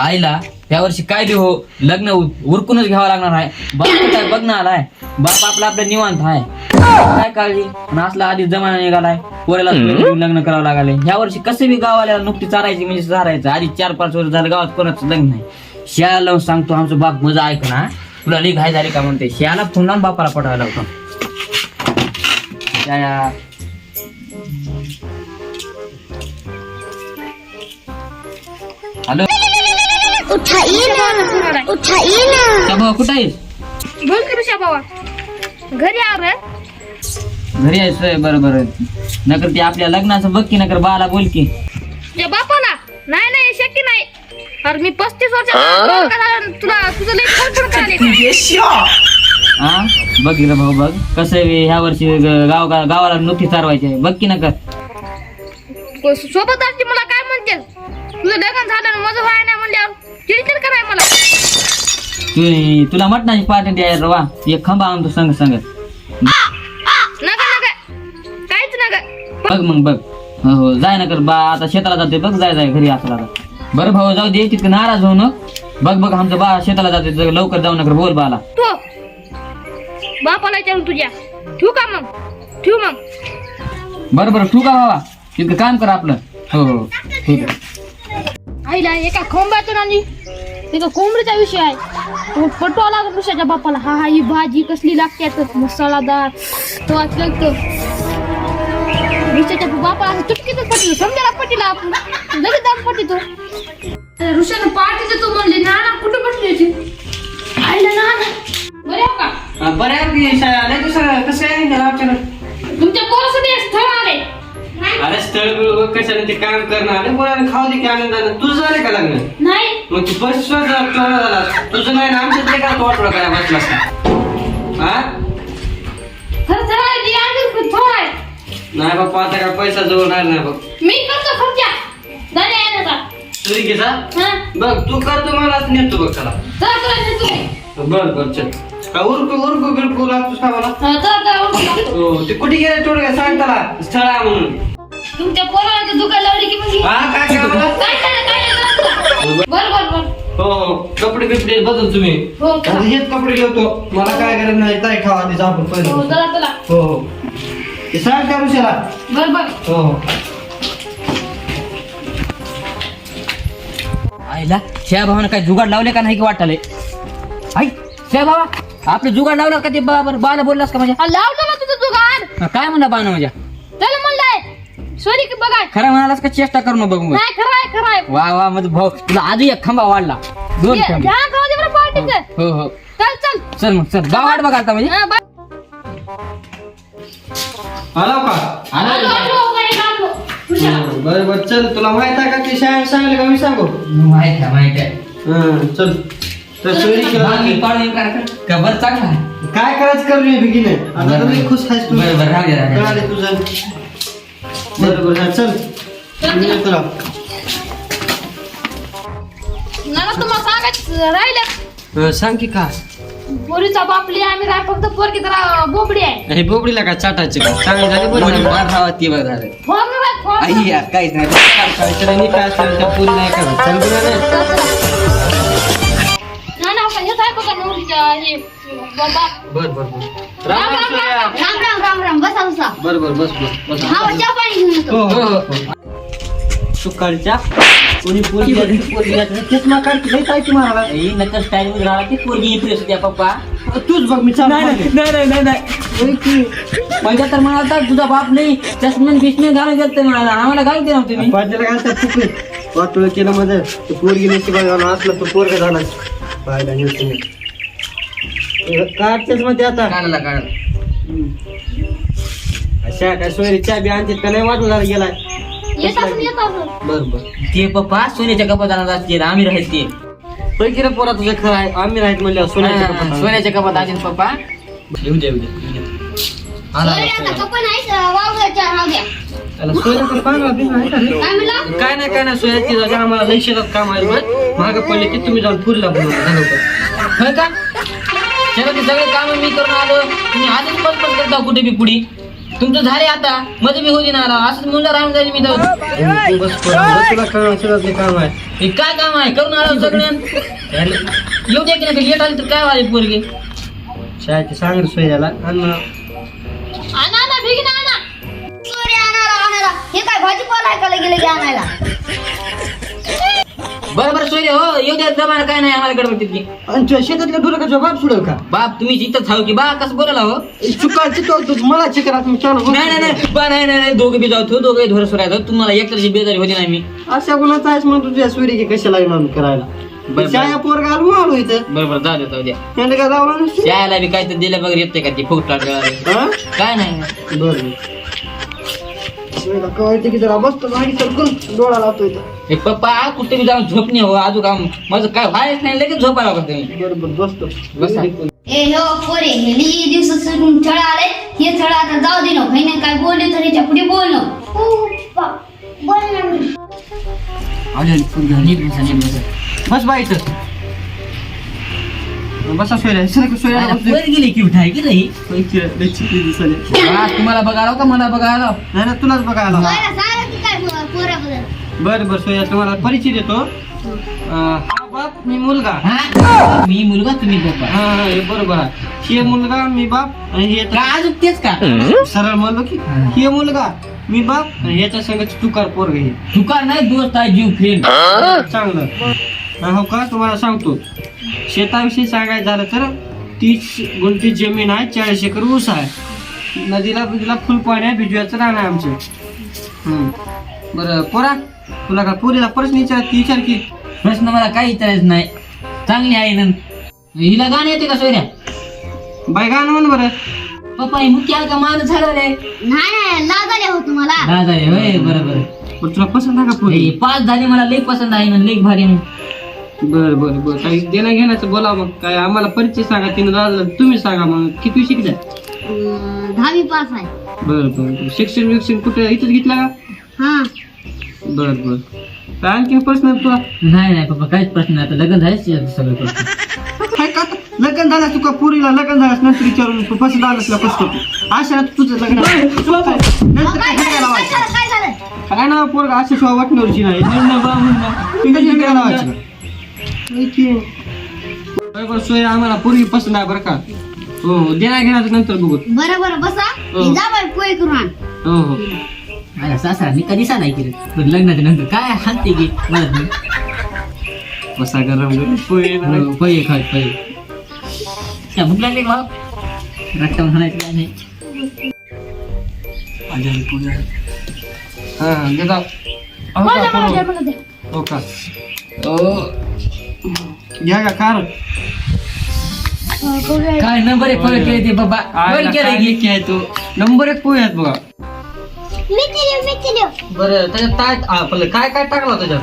आईला यावर्षी काय बी हो लग्न उरकूनच घ्यावं लागणार आहे. बाप काय बघणार आलाय. बाप आपला आपलं निवांत आहे. काय काळजी? पण असला आधी जमाना निघालाय. पोऱ्याला लग्न करावं लागले. ह्या वर्षी कसं बी गावाला नुकती चारायची म्हणजे चारायचं. आधी चार पाच वर्ष झालं गावात कोणाचं लग्न नाही. शियाला लावून सांगतो आमचं बाप मजा ऐक ना. तुला लई घाय झाली का? म्हणते. शियाला फोन लावून बापाला पठायला लावतो हॅलो. ना. ना. कुठं आहेस बोल की ऋषा बाबा घरी आव रे. घरी यायचंय बरं बरं. नकर ते आपल्या लग्नाचं बघ की नकर बाला बोल की. तुझ्या बापाला. नाही नाही हे शक्य नाही. अरे मी पस्तीस वर्ष तुला तुझं लई फडफड करायला हा? बघ रे भाऊ बघ. कसं आहे ह्या वर्षी ग- गाव गा- गावाला नुकती चारवायची आहे. बघ की नकर. सोबत असते मला काय म्हणते तुझं लग्न झालं ना माझं व्हाय नाही चिडचिड कराय मला. तू तुला मटणाची पार्टी द्यायला वा एक खंबा आणतो संग संग नका नका काहीच नका बघ मग बघ. हो हो जाय नकर बा. आता शेताला जाते बघ जाय जाय घरी असला आता. बरं भाऊ जाऊ दे तितकं नाराज होऊ न बघ बघ आमचं बा शेताला जाते जरा लवकर जाऊ नकर बोल बाला. तू. बापाला विचारून तुझ्या. ठेवू का मग? ठेवू मग. बरं बरं ठू का बाबा? तितकं काम कर आपलं. हो हो ठीक आहे. आईला एका खोंबातून आणि एका कोंबडीचा विषय आहे. तो पटवा लागत ऋषाच्या बापाला. हा हा ही भाजी कसली लागते आता? मसालादार. तो आज लागतो ऋषाच्या बापाला असं चुटकीतच पटलं. समजायला पटीला आपण. लगेच जाऊन पटितो. ऋषानं पार्टी देतो म्हणले ना ना कुठं बसली होती? आईला ना ना. बरे हो का बरं कसं आहे तुमच्या पोरासाठी स्थळ आले अरे स्थळ कशाला ते काम करणार मुलाला खाऊ दे की आनंदानं. तुझं झालं का लग्न? नाही. मग तू बस झाला तुझं नाही ना आमच्यात का तो वाटलं काय बसला हा? खरं स्थळ आहे ती स्थळ आहे नाही बाप्पा आता काय पैसा जवळ नाही नाही बघ. मी करतो खर्चा. येण्याचा तुझी घे जा. हा. बघ तू करतो मला असं नेतो बघ त्याला. चला नेतो मी. बर बर चल. का उरकू उरकू बिरकू लागतोस का मला? हा, चला उठा. हो ते कुठे गेले थोडं काय सांग त्याला. स्थळ आहे म्हणून. तुमच्या पोराला ते दुकान लावली की हा? काय काय मला काय काय? चला. बर बर बर हो हो कपडे बिपडे बदल तुम्ही. हो. आता हेच कपडे घेतो. मला काय गरज नाही काय खावा आधीच आपण हो पहिले चला चला हो हो. ते सांग त्या ऋषाला. बर बर हो हो. आईला शिया भावानं काय जुगाड लावले का नाही की वाटाले? आई शिया भावा आपलं जुगाड लावलं का ते बा बरं बाला बोललास का म्हणजे हा, लावलं ना तुझं दुकान काय म्हणा बाना माझ्या? त्याला सोनी की खरं म्हणालास का चेष्टा करू बघ मग? नाही खरं आहे खरं आहे. वा वा म्हणजे भाऊ तुला आधी एक खंबा वाढला. दोन ये, खंबे. ध्यान राहू दे बरं पार्टीचं हो हो चल चल. चल मग चल. गाव वाट बघा आता म्हणजे. हा, बर. आला का? आला आलो, आलो, गाडी काढलो. हुशार. बर बर. चल तुला माहीत आहे का ते शाळेत सांगले का मी सांगू? माहीत आहे माहीत आहे. हं, चल. तर केला काय कर- का बरं चांगला आहे. काय करायचं कर रे बिगिने आता बरं, तर लई बरं. खुश आहेस तू. बरं, बरं, राहू दे, राहू दे. कळाले तुझं बरं बरं हा, चल. मी येतो राव. नाना तुम्हाला सांगायचं राहिलं हं, सांग की का? पोरीचा बापली आम्ही राय फक्त पोरकी तर बोबडी आहे. हे बोबडीला का चाटायचे का? चांगली झाली बरं झाली. ते बघ झालं. आई काहीच नाही. काय तर काय असेल त्या पुरी नाही का? चल बरं रे. ना ना का हेच आहे बघा नवरीच्या हे. हो, हो, हो. तूच बघ मी नाही नाही नाही पहिला तर तुझा बाप नाही चष्मे बिस्मे घालून गेल ते म्हणाला आम्हाला घालते ना तुम्ही. पाटील काय असतात चुकले केलं मध्ये पोरगी नसते असलं तर पोरगा झाला. तुम्ही. काढतेच मध्ये आता. काढला काढला अशा काय सोयरी चहा बी आणते का? नाही वाटून झाला गेलाय. येत येत बर? बर ते पप्पा सोन्याच्या कपात जाणार असते आम्ही राहत ते. पैकी रे पोरा तुझं खरं आहे. आम्ही राहत म्हणल्यावर सोन्याच्या हा, कपाटात. सोन्याच्या कपात असेल पप्पा. येऊ द्या येऊ द्या, येऊ द्या आला, आला, आता सोन्या. कपन आहे वावराच्या राहू द्या त्याला सोन्याचं पांगळा बिंगळा आहे का रे? काय म्हणला? काय नाही काय नाही सोयाची जागा आम्हाला लई शेतात काम आहे बरं. मागं पडले की तुम्ही जाऊन पुरीला बोलवलं झालं होतं. होय का? ते सगळे काम मी करून आलो. तुम्ही आधीच पटपट करता कुठे बी पुढी. तुमचं झाले आता. मध्ये मी होती ना आला. असंच मुलं राहून जाईल मी तर. तू बस तुला काम आहे. हे काय काम आहे? करून आलो सगळ्यां येऊ द्या की नाही लेट आली तर काय वाले पोरगे? शाळेचे सांग सोय झाला आणि आणा आणा बिगीन आणा हे काय भाजीपाला का गेले की आणायला? हो येऊ द्या जमाना काय नाही आम्हाला गडबड तितकी आणि तुझ्या शेतातल्या ढोराचा बाप सुडव का? बाप तुम्ही इथंच हाव की बा कसं बोलायला हो? चुकायची तो तू मला तुम्ही चालू नाही नाही नाही बा नाही नाही नाही दोघे बी जाऊ दोघे धोर सोडायचं तुम्हाला एकटरची बेजारी होती नाही मी. अशा गुणाचा आहेस म्हणून तुझ्या सूर्य की कशाला येणार करायला? बरं. शाळा पोरगा आलो आलो इथं. बरोबर जाऊ द्या जाऊ द्या त्याने नसतो? शाळेला बी काय तर दिल्या बघ येते का ती फुट हा? काय नाही. बरं. कळते की जरा बसतो सरकून डोळा लावतो इथं. हे पप्पा कुठे जाऊन झोपणे हो अजून काम माझं काय व्हायच नाही लगेच झोपायला लागत तुम्ही बरोबर बसतो. बसा. ए हो पोरे हे लई दिवस छळ आले हे छळ आता जाऊ दे ना काय बोलले तर ह्याच्या पुढे बोल ना. बोल ना मी. नीट बसा नीट बसा. बस बा इथं. बसा सोयऱ्या सरक सोयऱ्या अरे, वर गेली की उठाय की नाही? नाही आज तुम्हाला बघायला का मला बघायला ना तुलाच बघायला सांगा बरं बरं सोया तुम्हाला परिचय देतो. अं, हा बाप मी मुलगा. हा? मी मुलगा तुम्ही हा हा, हे बरोबर आहे. हे मुलगा मी बाप आणि हे का अजून तेच का? सरळ म्हणलो की हा. हे मुलगा मी बाप आणि याच्या संग तुकार पोरग हे तुकार नाही दोस्त आहे जीव फ्रेंड चांगलं. हा, हो का तुम्हाला सांगतो. शेताविषयी सांगायचं झालं तर तीस गुंठी जमीन आहे चाळीस एकर ऊस आहे. नदीला बिदीला फुल पाणी आहे बिजवाचं रान आहे आमचं. हम्म. बरं पोरा. तुला का पोरीला प्रश्न विचार ती विचार की? प्रश्न मला काही विचारायचं नाही. चांगली आहे ना. हिला गाणं येते का सोयऱ्या? बाय गाणं म्हण बरं. पप्पा हे मुख्य आहे का? मान झालं रे नाही नाही लागाले हो तुम्हाला. होय बरं बरं. तुला पसंत आहे का पोरी? हे पाच झाले मला लेख पसंत आहे ना लेख भारी आहे. बर बर बर. काही देणं घेण्याचं बोला मग. काय आम्हाला परिचय सांगा तिने झालं तुम्ही सांगा मग. किती शिकता अं, दहावी पास आहे. बर बर शिक्षण विक्षण कुठे इथंच घेतलं का? हा. बर बर काय आणखी प्रश्न आहे तुला नाही नाही पप्पा काहीच प्रश्न नाही. आता लग्न झालेच ते सगळं काय का लग्न झालं तुका पुरीला? लग्न झालं नंतर विचारून तू पसंत आलंस का फसतो तू अशा तुझं लग्न. नंतर काय काय लावायचं झालं? काय झालं? काय ना पोरगा? अशा शिवाय वाटण्यावरची नाही. निर्णय बा म्हणणं. ती कशी काय लावायची? माहिती आहे. बरं सोय आम्हाला पूर्वी पसंत आहे बरं का? हो हो देण्या घेण्याचं नंतर बघू. बरं बरं बसा. हो. जा बाई पोहे करून आण. हो हो. माझ्या सासरा मी कधी साधा केलं पण लग्नाच्या नंतर काय हानते की मला तुम्ही बसा गरम गरम पोहे ना. पहिले खात पहिले त्या भूक लागली भाव रट्टा म्हणायचं काय नाही हा हा, दे जाऊ. हो मला का, द्या, मला द्या, पोरं? मला द्या. हो का ओ घ्या का कार अं, बघूया. काय नंबर एक फरक केले ते बाबा बरं केलं की की आहे तो नंबर एक पोहे आहेत बघा मी केली मी केली बरं त्याच्यात काय आपलं काय काय टाकलं त्याच्यात?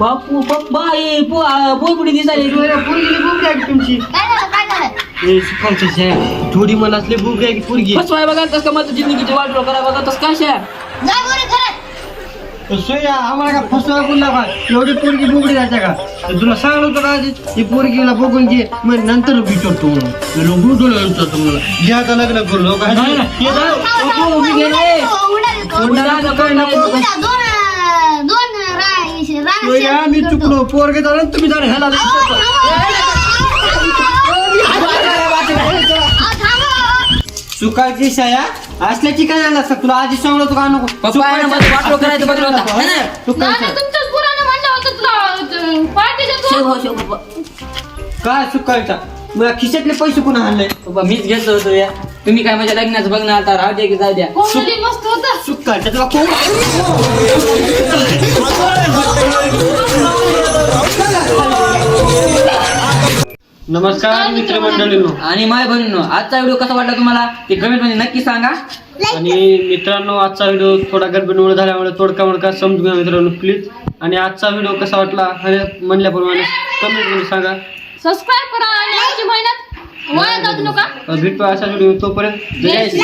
बापू पप्पा हे पोळपुडी दिसायली. पोरगी भूक आहे की तुमची. काय झालं काय झालं? ए, सुकांच्या शेया. थोडी मन असली भूक आहे की पोरगी फसवाय बघा तस का माझं जिंदगीची वाट करा बघा तस काय शा? जा बरं घरात सोया आम्हाला का फसवा बोलला का एवढी पोरगी बुगडी राहते का तुला सांगलं होतं का आधी ही पोरगीला बघून घे मग नंतर विचारतो म्हणून लोक तुला विचारतो मला घे आता लग्न करू लोक नाही, नाही. हे जा. नको, उभी घे रे. कोणाला नको, नको. दोन अं, दोन रा- रानात सोया मी. चुकलो पोरगे जाणार तुम्ही जाणार ह्याला. अहो, थांबा. सुकाळची शाया असल्याची काय झालं असतं. तुला आधी सांगलो होतो का नको? ना, वाटलं करायचं बघलं होतं. है ना? सुकाळच्या नाना, तुमच्याच पुराणं म्हणलं होतं तुला अं, पार्टीच्या तू. शेव, शेव, पप्पा. काय सुकाळचा मला खिशातले पैसे कोणा आणले? पप्पा मीच घेतलं होतो या. तुम्ही काय माझ्या लग्नाचं बघणार आता? राहू द्या की जाऊ द्या. मस्त होतं. सुकाळच्या तुला कोण? नमस्कार मित्रमंडळींनो. आणि माय बहिणीनो आजचा व्हिडिओ कसा वाटला तुम्हाला? ते कमेंटमध्ये नक्की सांगा. आणि मित्रांनो आजचा व्हिडिओ थोडा गडबडमुळे झाल्यामुळे तोडका मोडका समजून घ्या मित्रांनो प्लीज आणि आजचा व्हिडिओ कसा वाटला हे म्हणल्याप्रमाणे कमेंटमध्ये सांगा. सबस्क्राईब करा आणि आमची मेहनत वाया जाऊ नका. भेटतो अशा व्हिडिओ तोपर्यंत. जय श्री.